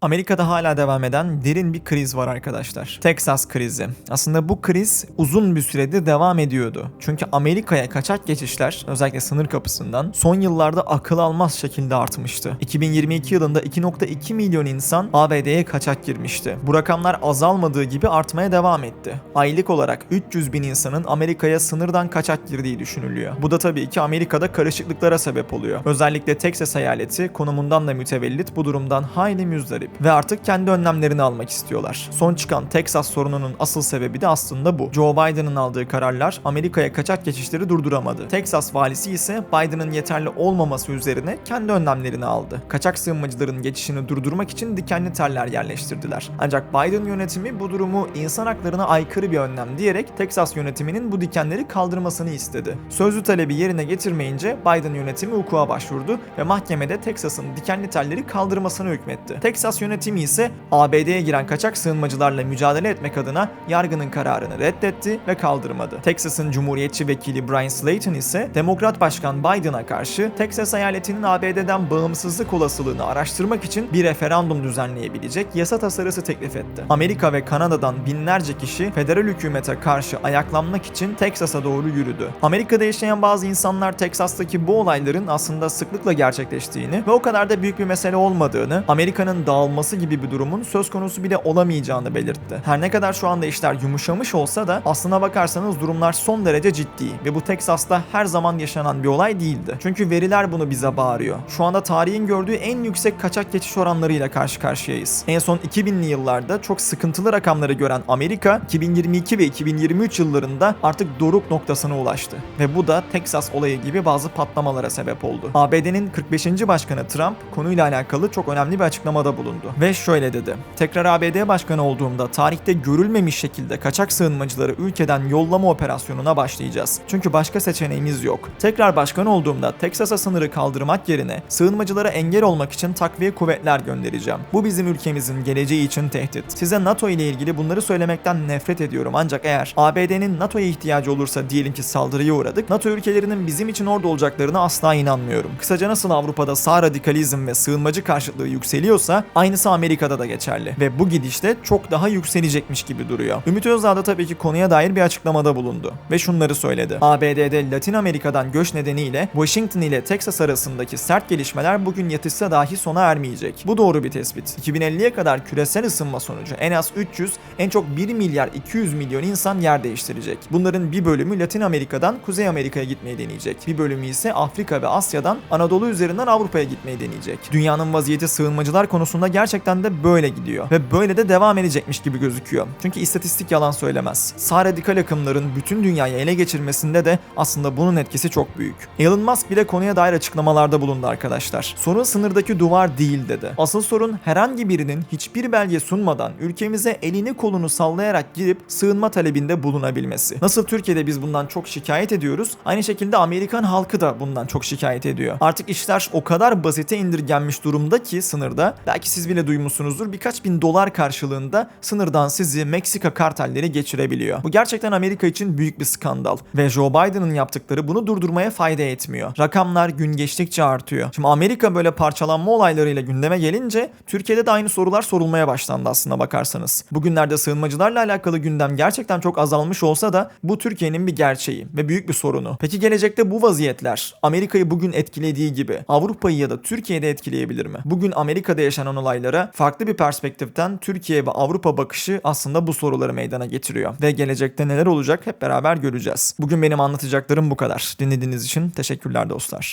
Amerika'da hala devam eden derin bir kriz var arkadaşlar. Texas krizi. Aslında bu kriz uzun bir süredir devam ediyordu. Çünkü Amerika'ya kaçak geçişler özellikle sınır kapısından son yıllarda akıl almaz şekilde artmıştı. 2022 yılında 2.2 milyon insan ABD'ye kaçak girmişti. Bu rakamlar azalmadığı gibi artmaya devam etti. Aylık olarak 300 bin insanın Amerika'ya sınırdan kaçak girdiği düşünülüyor. Bu da tabii ki Amerika'da karışıklıklara sebep oluyor. Özellikle Texas eyaleti konumundan da mütevellit bu durumdan hayli müzdarip ve artık kendi önlemlerini almak istiyorlar. Son çıkan Texas sorununun asıl sebebi de aslında bu. Joe Biden'ın aldığı kararlar Amerika'ya kaçak geçişleri durduramadı. Texas valisi ise Biden'ın yeterli olmaması üzerine kendi önlemlerini aldı. Kaçak sığınmacıların geçişini durdurmak için dikenli teller yerleştirdiler. Ancak Biden yönetimi bu durumu insan haklarına aykırı bir önlem diyerek Texas yönetiminin bu dikenleri kaldırmasını istedi. Sözlü talebi yerine getirmeyince Biden yönetimi hukuka başvurdu ve mahkemede Texas'ın dikenli telleri kaldırmasını hükmetti. Texas yönetimi ise ABD'ye giren kaçak sığınmacılarla mücadele etmek adına yargının kararını reddetti ve kaldırmadı. Texas'ın Cumhuriyetçi vekili Brian Slayton ise Demokrat Başkan Biden'a karşı Texas eyaletinin ABD'den bağımsızlık olasılığını araştırmak için bir referandum düzenleyebilecek yasa tasarısı teklif etti. Amerika ve Kanada'dan binlerce kişi federal hükümete karşı ayaklanmak için Texas'a doğru yürüdü. Amerika'da yaşayan bazı insanlar Texas'taki bu olayların aslında sıklıkla gerçekleştiğini ve o kadar da büyük bir mesele olmadığını, Amerika'nın dağılması gibi bir durumun söz konusu bile olamayacağını belirtti. Her ne kadar şu anda işler yumuşamış olsa da aslına bakarsanız durumlar son derece ciddi ve bu Texas'ta her zaman yaşanan bir olay değildi. Çünkü veriler bunu bize bağırıyor. Şu anda tarihin gördüğü en yüksek kaçak geçiş oranlarıyla karşı karşıyayız. En son 2000'li yıllarda çok sıkıntılı rakamları gören Amerika 2022 ve 2023 yıllarında artık doruk noktasına ulaştı. Ve bu da Texas olayı gibi bazı patlamalara sebep oldu. ABD'nin 45. başkanı Trump konuyla alakalı çok önemli bir açıklamada bulundu. Ve şöyle dedi. Tekrar ABD başkanı olduğumda tarihte görülmemiş şekilde kaçak sığınmacıları ülkeden yollama operasyonuna başlayacağız. Çünkü başka seçeneğimiz yok. Tekrar başkan olduğumda Texas'a sınırı kaldırmak yerine sığınmacılara engel olmak için takviye kuvvetler göndereceğim. Bu bizim ülkemizin geleceği için tehdit. Size NATO ile ilgili bunları söylemekten nefret ediyorum ancak eğer ABD'nin NATO'ya ihtiyacı olursa diyelim ki saldırıya uğradık. NATO ülkelerinin bizim için orada olacaklarına asla inanmıyorum. Kısaca nasıl Avrupa'da sağ radikalizm ve sığınmacı karşıtlığı yükseliyorsa aynısı Amerika'da da geçerli. Ve bu gidişte çok daha yükselecekmiş gibi duruyor. Ümit Özdağ da tabii ki konuya dair bir açıklamada bulundu. Ve şunları söyledi. ABD'de Latin Amerika'dan göç nedeniyle Washington ile Texas arasındaki sert gelişmeler bugün yatışsa dahi sona ermeyecek. Bu doğru bir tespit. 2050'ye kadar küresel ısınma sonucu en az 300, en çok 1 milyar 200 milyon insan yer değiştirecek. Bunların bir bölümü Latin Amerika'dan Kuzey Amerika'ya gitmeyi deneyecek. Bir bölümü ise Afrika ve Asya'dan Anadolu üzerinden Avrupa'ya gitmeyi deneyecek. Dünyanın vaziyeti sığınmacılar konusunda gerçekten de böyle gidiyor. Ve böyle de devam edecekmiş gibi gözüküyor. Çünkü istatistik yalan söylemez. Sağ radikal akımların bütün dünyayı ele geçirmesinde de aslında bunun etkisi çok büyük. Elon Musk bile konuya dair açıklamalarda bulundu arkadaşlar. Sorun sınırdaki duvar değil dedi. Asıl sorun herhangi birinin hiçbir belge sunmadan ülkemize elini kolunu sallayarak girip sığınma talebinde bulunabilmesi. Nasıl Türkiye'de biz bundan çok şikayet ediyoruz, aynı şekilde Amerikan halkı da bundan çok şikayet ediyor. Artık işler o kadar basite indirgenmiş durumda ki sınırda, belki siz bile duymuşsunuzdur birkaç bin dolar karşılığında sınırdan sizi Meksika kartelleri geçirebiliyor. Bu gerçekten Amerika için büyük bir skandal ve Joe Biden'ın yaptıkları bunu durdurmaya fayda etmiyor. Rakamlar gün geçtikçe artıyor. Şimdi Amerika böyle parçalanma olaylarıyla gündeme gelince Türkiye'de de aynı sorular sorulmaya başlandı aslına bakarsanız. Bugünlerde sığınmacılarla alakalı gündem gerçekten çok azalmış olsa da bu Türkiye'nin bir gerçeği ve büyük bir sorunu. Peki gelecekte bu vaziyetler Amerika'yı bugün etkilediği gibi Avrupa'yı ya da Türkiye'de etkileyebilir mi? Bugün Amerika'da yaşanan olaylara farklı bir perspektiften Türkiye ve Avrupa bakışı aslında bu soruları meydana getiriyor. Ve gelecekte neler olacak hep beraber göreceğiz. Bugün benim anlatacaklarım bu kadar. Dinlediğiniz için teşekkürler dostlar.